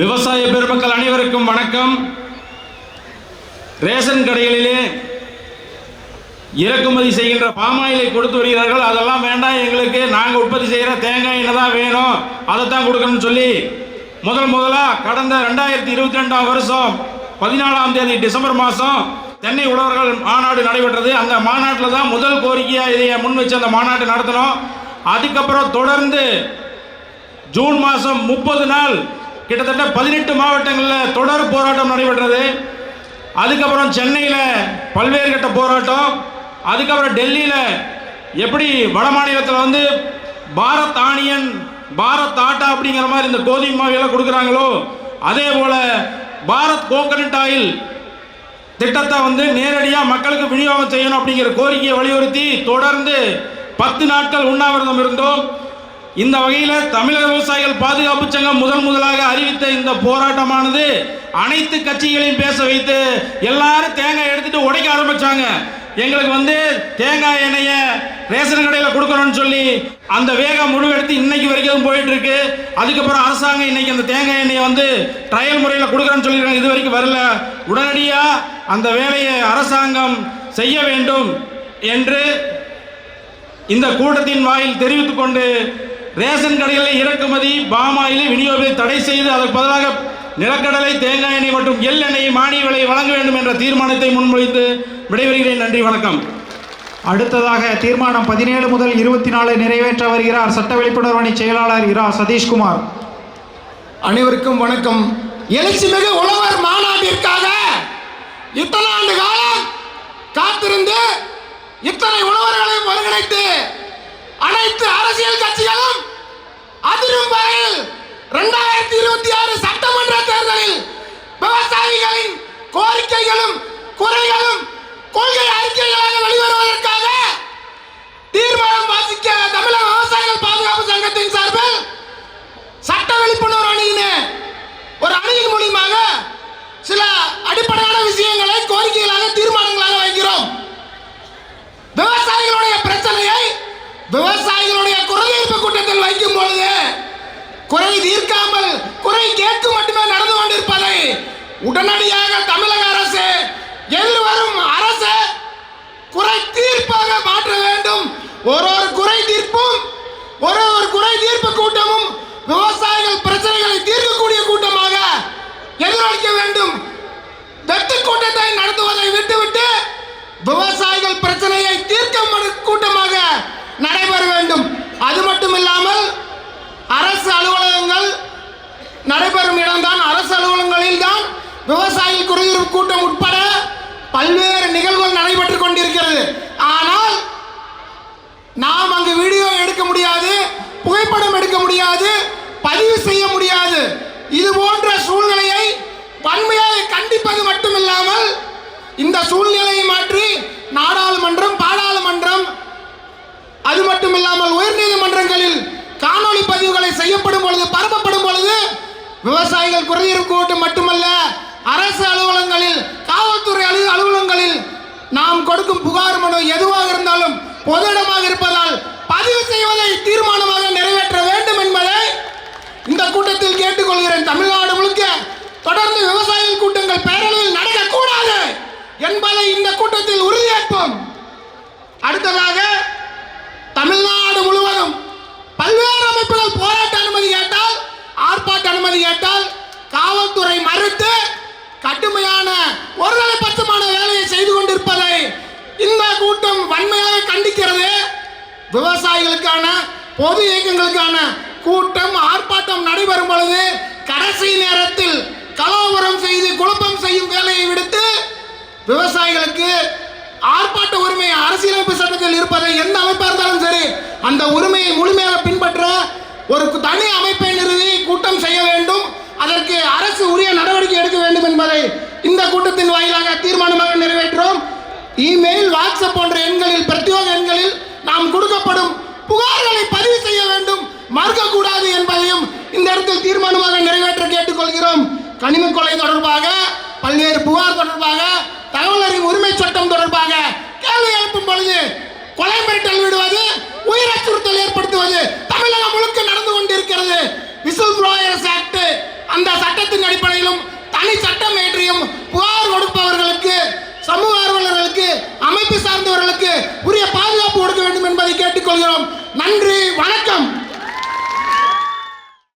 விவசாய பெருமக்கள் அனைவருக்கும் வணக்கம். ரேஷன் கடைகளிலே இறக்குமதி செய்கின்ற பாமாயிலை கொடுத்து வருகிறார்கள். அதெல்லாம் வேண்டாம் எங்களுக்கு நாங்கள் உற்பத்தி செய்கிற தேங்காய் என்ன தான் வேணும் அதை தான் கொடுக்கணும்னு சொல்லி முதல் முதலாக கடந்த ரெண்டாயிரத்தி இருபத்தி ரெண்டாம் வருஷம் பதினாலாம் தேதி டிசம்பர் மாதம் தென்னை உழவர்கள் மாநாடு நடைபெற்றது. அந்த மாநாட்டில் தான் முதல் கோரிக்கையாக இதை முன் வச்சு அந்த மாநாட்டை நடத்தினோம். அதுக்கப்புறம் தொடர்ந்து ஜூன் மாதம் முப்பது நாள் கிட்டத்தட்ட பதினெட்டு மாவட்டங்களில் தொடர் போராட்டம் நடைபெற்றது. அதுக்கப்புறம் சென்னையில் பல்வேறு கட்ட போராட்டம். அதுக்கப்புறம் டெல்லியில் எப்படி வட மாநிலத்தில் வந்து பாரத் ஆனியன் பாரத் ஆட்டா அப்படிங்கிற மாதிரி இந்த கோதுமை மாவியெல்லாம் கொடுக்குறாங்களோ அதே போல் பாரத் கோகனட் ஆயில் திட்டத்தை வந்து நேரடியாக மக்களுக்கு விநியோகம் செய்யணும் அப்படிங்கிற கோரிக்கையை வலியுறுத்தி தொடர்ந்து பத்து நாட்கள் உண்ணாவிரதம் இருந்தோம். இந்த வகையில் தமிழக விவசாயிகள் பாதுகாப்பு சங்கம் முதல் முதலாக அறிவித்த இந்த போராட்டமானது அனைத்து கட்சிகளையும் பேச வைத்து எல்லாரும் தேங்காய் எடுத்துட்டு உடைக்க ஆரம்பிச்சாங்க. எங்களுக்கு வந்து தேங்காய் எண்ணெயை ரேஷன் கடையில் கொடுக்கணும்னு சொல்லி அந்த வேகம் முடிவெடுத்து இன்னைக்கு வரைக்கும் போயிட்டு இருக்கு அதுக்கப்புறம் அரசாங்கம் இன்னைக்கு அந்த தேங்காய் எண்ணெயை வந்து ட்ரையல் முறையில் கொடுக்குறேன்னு சொல்லியிருக்காங்க. இது வரைக்கும் வரல. உடனடியாக அந்த வேலையை அரசாங்கம் செய்ய வேண்டும் என்று இந்த கூட்டத்தின் வாயில் தெரிவித்துக்கொண்டு ரேஷன் கடைகளில் இறக்குமதி பாமாயிலை விநியோகத்தை தடை செய்து அதற்கு பதிலாக நிலக்கடலை தேங்காய் எண்ணெய் மற்றும் எள் எண்ணெய் மானிய விலை வழங்க வேண்டும் என்ற தீர்மானத்தை முன்மொழித்து விடைபெறுகிறேன். நன்றி வணக்கம். அடுத்ததாக தீர்மானம் பதினேழு முதல் இருபத்தி நாலு நிறைவேற்ற வருகிறார் சட்ட விழிப்புணர்வு அணி செயலாளர் இரா. சதீஷ்குமார். அனைவருக்கும் வணக்கம். எழுச்சிமிகு உழவர் மாநாட்டிற்காக இத்தனை ஆண்டு காலம் காத்திருந்து இத்தனை உழவர்களையும் ஒருங்கிணைத்து அனைத்து அரசியல் கட்சிகளும் அதிரும் வகையில் இரண்டாயிரத்தி இருபத்தி ஆறு சட்டமன்ற தேர்தலில் விவசாயிகளின் கோரிக்கைகளும் குறைகளும் கொள்கை அறிக்கைகளாக வெளிவருவதற்காக தீர்மானம் வாசிக்க தமிழக விவசாயிகள் பாதுகாப்பு சங்கத்தின் சார்பில் சட்ட விழிப்புணர்வு அணியின ஒரு அணியின் மூலியமாக சில அடிப்படையான விஷயங்களை கோரிக்கைகளாக தீர்மானங்களாக வைக்கிறோம். விவசாயிகளுடைய பிரச்சனையை விவசாயிகளுடைய குறைதீர்ப்பு கூட்டத்தில் வைக்கும் பொழுது குறை தீர்க்காமல் குறை கேட்க மட்டுமே நடந்து கொண்டிருப்பதை உடனடியாக தமிழக அரசு எதிர்வரும் அரசு குறை தீர்ப்பாக மாற்ற வேண்டும். ஒரு ஒரு குறை தீர்ப்பும் ஒரு ஒரு குறை தீர்ப்பு கூட்டமும் விவசாயிகள் பிரச்சனைகளை தீர்க்கக்கூடிய கூட்டமாக எதிரொலிக்க வேண்டும். வெட்டு கூட்டத்தை நடத்துவதை விட்டுவிட்டு விவசாயிகள் பிரச்சனையை தீர்க்க கூட்டமாக நடைபெற வேண்டும். அது மட்டும் இல்லாமல் அரசு அலுவலகங்கள் நடைபெறும் இடம்தான் அரசு அலுவலகங்களில் விவசாயிகள் குறைதீர்ப்பு கூட்டம் உட்பட பல்வேறு நிகழ்வுகள் நடைபெற்றுக் கொண்டிருக்கிறது. ஆனால் நாம் அங்கு வீடியோ எடுக்க முடியாது புகைப்படம் எடுக்க முடியாது பதிவு செய்ய முடியாது. இது போன்ற சூழ்நிலையை வன்மையாக கண்டிப்பது மட்டுமில்லாமல் இந்த சூழ்நிலையை மாற்றி நாடாளுமன்றம் பாராளுமன்றம் அது மட்டும் இல்லாமல் உயர்நீதிமன்றங்களில் காணொளி பதிவுகளை செய்யப்படும் பொழுது பரப்பப்படும் பொழுது விவசாயிகள் குறைதீர்ப்பு கூட்டம் மட்டுமல்ல அரசு அலுவலகங்களில் காவல்துறை அலு அலுவலகங்களில் நாம் கொடுக்கும் புகார் மனு எதுவாக இருந்தாலும் பொது இடமாக இருப்பதால் பதிவு செய்வதை தீர்மானமாக நிறைவேற்ற வேண்டும் என்பதை இந்த கூட்டத்தில் கேட்டுக்கொள்கிறேன். தமிழ்நாடு முழுக்க தொடர்ந்து விவசாயிகள் கூட்டங்கள் பேரளவில் நடக்கக்கூடாது என்பதை இந்த கூட்டத்தில் உறுதியேற்போம் அடுத்ததாக தமிழ்நாடு முழுவதும் பல்வேறு அமைப்புகள் போராட்ட அனுமதி கேட்டால் ஆர்ப்பாட்ட அனுமதி கேட்டால் காவல்துறை மறுத்து கடுமையான ஒருதலைபட்சமான வேலையை செய்து கொண்டிருப்பதை இந்த கூட்டம் வன்மையாக கண்டிக்கிறது விவசாயிகளுக்கான பொது இயக்கங்களுக்கான கூட்டம் ஆர்ப்பாட்டம் நடைபெறும் பொழுது கடைசி நேரத்தில் கலவரம் செய்து குழப்பம் செய்யும் வேலையை விடுத்து விவசாயிகளுக்கு ஆர்ப்பாட்ட உரிமை அரசியலமைப்பு சட்டத்தில் இருப்பதை எந்த அமைப்பாக இருந்தாலும் சரி அந்த உரிமையை முழுமையாக பின்பற்ற ஒரு தனி அமைப்பை நிறுவி கூட்டம் செய்ய வேண்டும். அதற்கு அரசு உரிய நடவடிக்கை எடுக்க வேண்டும் என்பதை இந்த கூட்டத்தின் வாயிலாக தீர்மானமாக நிறைவேற்றோம் இமெயில் வாட்ஸ்அப் போன்ற எண்களில் பிரத்யோக எண்களில் நாம் கொடுக்கப்படும் புகார்களை பதிவு செய்ய வேண்டும். மறுக்கக்கூடாது என்பதையும் இந்த இடத்தில் தீர்மானமாக நிறைவேற்ற கேட்டுக்கொள்கிறோம். கனிம கொலை தொடர்பாக பல்வேறு புகார் தொடர்பாக தகவல் அறிவு உரிமை சட்டம் தொடர்பாக கேள்வி எழுப்பும் பொழுது கொலை மிரட்டல் விடுவது உயிர் அச்சுறுத்தல் ஏற்படுத்துவது தமிழகம் முழுக்க நடந்து கொண்டிருக்கிறது விசில் ப்ளோயர்ஸ் ஆக்ட் அந்த சட்டத்தின் அடிப்படையிலும் தனி சட்டம் ஏற்றியும் புகார் கொடுப்பவர்களுக்கு சமூக ஆர்வலர்களுக்கு அமைப்பு சார்ந்தவர்களுக்கு உரிய பாதுகாப்பு கொடுக்க வேண்டும் என்பதை கேட்டுக்கொள்கிறோம் நன்றி வணக்கம்.